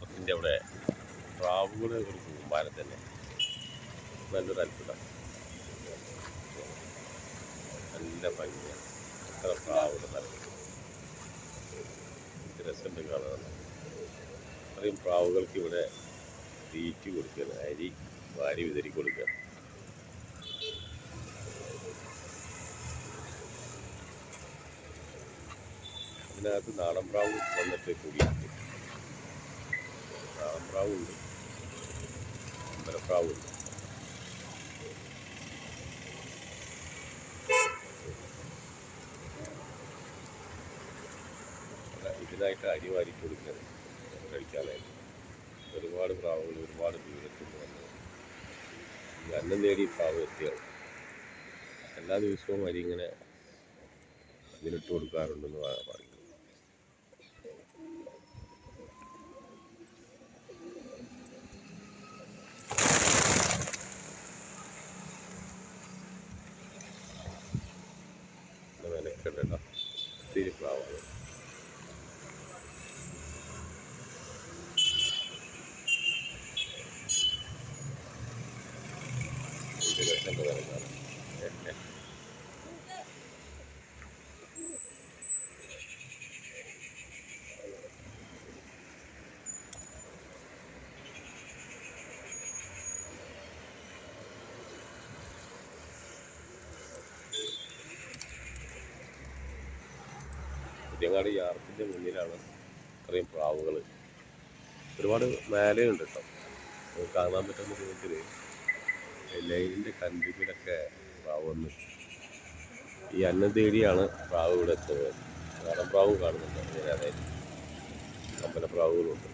യാർക്കിന്റെ അവിടെ പ്രാവുകൾ ഒരു കൂമ്പാരം തന്നെ. നല്ലൊരു അത്ഭുതം. നല്ല ഭംഗിയാണ് എത്ര പ്രാവുകൾ നല്ല രസമുണ്ട് കാണാൻ. അത്രയും പ്രാവുകൾക്ക് ഇവിടെ തീറ്റ് കൊടുക്കുകയാണ്. അരി വാരി വിതരി കൊടുക്കുക അതിനകത്ത് നാടൻ പ്രാവ് വന്നിട്ട് കൂടിയിട്ടുണ്ട്. പ്രാവുണ്ട്. അമ്പലപ്രാവുണ്ട് ഇതിനായിട്ട് അരി വാരി കൊടുക്കുന്നത് കഴിക്കാനായിട്ട്. ഒരുപാട് പ്രാവുകൾ ഒരുപാട് ദൂരത്തിൽ നിന്ന് വന്നത് ഈ അന്നം നേടി പ്രാവ് എത്തിയാണ് എല്ലാ ദിവസവും അരി ഇങ്ങനെ ഇതിലിട്ട് കൊടുക്കാറുണ്ടെന്ന് പറ- Petrelena Tiiflaavalla. Yeah. പുതിയങ്ങാട് യാർക്കിന്റെ മുന്നിലാണ് ഇത്രയും പ്രാവുകൾ ഒരുപാട് മേലെയുണ്ട് കേട്ടോ കാണാൻ പറ്റുന്ന രൂപത്തിൽ ലൈനിന്റെ കണ്ടിപ്പിലൊക്കെ പ്രാവ് വന്നു ഈ അന്നം തേടിയാണ് പ്രാവ് ഇവിടെ എത്തുന്നത്. നാടൻ പ്രാവും കാണുന്നുണ്ട് അങ്ങനെ അതായത് അമ്പലപ്രാവുകളുണ്ട്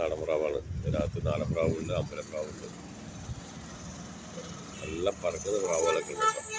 നാടൻ പ്രാവാണ്. ഇതിനകത്ത് നാടൻ പ്രാവുണ്ട് അമ്പലപ്രാവുണ്ട് നല്ല പറക്കുന്ന പ്രാവുകളൊക്കെ ഉണ്ട് കേട്ടോ